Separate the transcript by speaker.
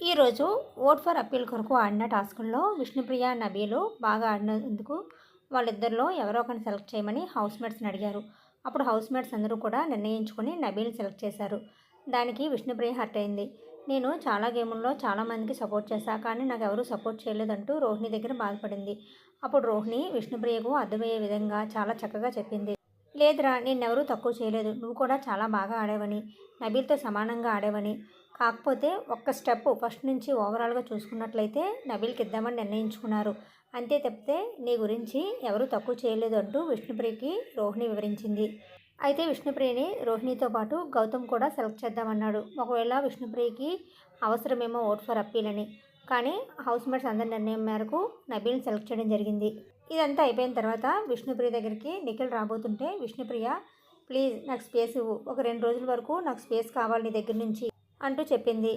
Speaker 1: ఈరోజు vote for appeal కొరకు ఆడిన టాస్కుల్లో విష్ణుప్రియ నబీలు బాగా ఆడినందుకు వాళ్ళిద్దరిలో ఎవరో ఒకరిని సెలెక్ట్ చేయమని హౌస్ మేట్స్ని అడిగారు. అప్పుడు హౌస్ మేట్స్ అందరూ కూడా నిర్ణయించుకుని నబీల్ని సెలెక్ట్ చేశారు. దానికి విష్ణుప్రియ హర్ట్ అయింది. నేను చాలా గేముల్లో చాలామందికి సపోర్ట్ చేశా కానీ నాకు ఎవరూ సపోర్ట్ చేయలేదంటూ రోహిణి దగ్గర బాధపడింది. అప్పుడు రోహిణి విష్ణుప్రియకు అర్థమయ్యే విధంగా చాలా చక్కగా చెప్పింది. లేదురా నిన్నెవరూ తక్కువ చేయలేదు. నువ్వు కూడా చాలా బాగా ఆడావని నబీల్తో సమానంగా ఆడేవని. కాకపోతే ఒక్క స్టెప్ ఫస్ట్ నుంచి ఓవరాల్గా చూసుకున్నట్లయితే నబీల్కి ఇద్దామని నిర్ణయించుకున్నారు. అంతే తప్పితే నీ గురించి ఎవరూ తక్కువ చేయలేదు అంటూ విష్ణుప్రియకి రోహిణి వివరించింది. అయితే విష్ణుప్రియని రోహిణితో పాటు గౌతమ్ కూడా సెలెక్ట్ చేద్దామన్నాడు. ఒకవేళ విష్ణుప్రియకి అవసరమేమో ఓట్ ఫర్ అప్పీల్ అని కానీ హౌస్ మేట్స్ అందరి నిర్ణయం మేరకు నబీల్ని సెలెక్ట్ చేయడం జరిగింది. ఇదంతా అయిపోయిన తర్వాత విష్ణుప్రియ దగ్గరికి నిఖిల్ రాబోతుంటే విష్ణుప్రియ ప్లీజ్ నాకు స్పేస్ ఇవ్వు. ఒక రెండు రోజుల వరకు నాకు స్పేస్ కావాలి నీ దగ్గర నుంచి అంటూ చెప్పింది.